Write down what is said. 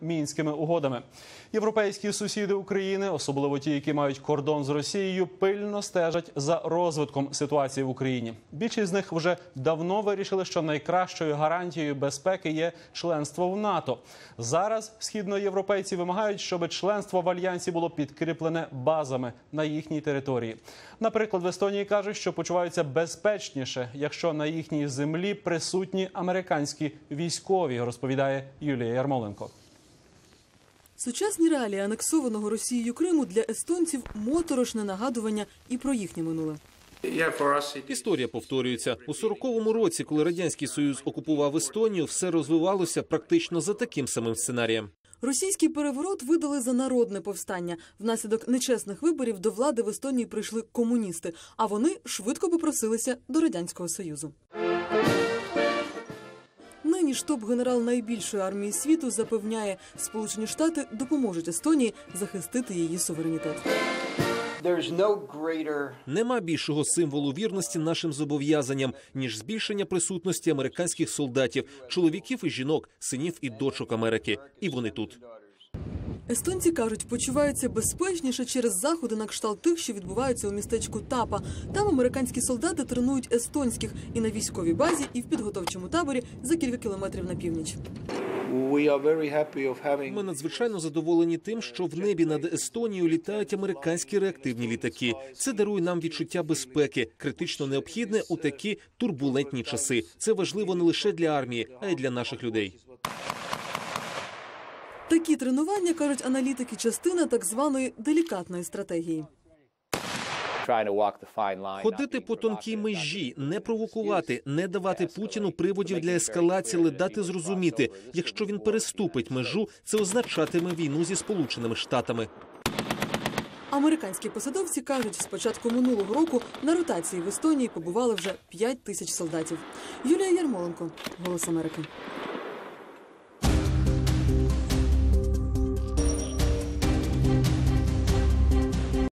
мінськими угодами. Європейські сусіди України, особливо ті, які мають кордон з Росією, пильно стежать за розвитком ситуації в Україні. Більшість з них вже давно вирішили, що найкращою гарантією безпеки є членство в НАТО. Зараз східноєвропейці вимагають, щоб членство в альянсі було підкріплене базами на їхній території. Наприклад, в Естонії кажуть, що почуваються безпечніше, якщо на їхній землі присутні американські військові, розповідає Юлія Ярмоленко. Сучасні реалії анексованого Росією Криму для естонців моторошне нагадування і про їхнє минуле. Історія повторюється у 40-му році, коли радянський союз окупував Естонію, все розвивалося практично за таким самим сценарієм. Російський переворот видали за народне повстання. Внаслідок нечесних виборів до влади в Естонії прийшли комуністи, а вони швидко попросилися до радянського союзу. Нині штаб-генерал найбільшої армії світу запевняє, Сполучені Штати допоможуть Естонії захистити її суверенітет. Нема більшого символу вірності нашим зобов'язанням ніж збільшення присутності американських солдатів, чоловіків і жінок, синів і дочок Америки. І вони тут. Естонці кажуть, почуваються безпечніше через заходи на кшталт тих, що відбуваються у містечку Тапа. Там американські солдати тренують естонських і на військовій базі, і в підготовчому таборі за кілька кілометрів на північ. Ми надзвичайно задоволені тим, що в небі над Естонією літають американські реактивні літаки. Це дарує нам відчуття безпеки, критично необхідне у такі турбулентні часи. Це важливо не лише для армії, а й для наших людей. Такі тренування кажуть аналітики, частина так званої делікатної стратегії. Ходити по тонкій межі, не провокувати, не давати Путіну приводів для ескалації, але дати зрозуміти, якщо він переступить межу, це означатиме війну зі Сполученими Штатами. Американські посадовці кажуть, з початку минулого року на ротації в Естонії побували вже 5 тисяч солдатів. Юлія Ярмоленко, Голос Америки.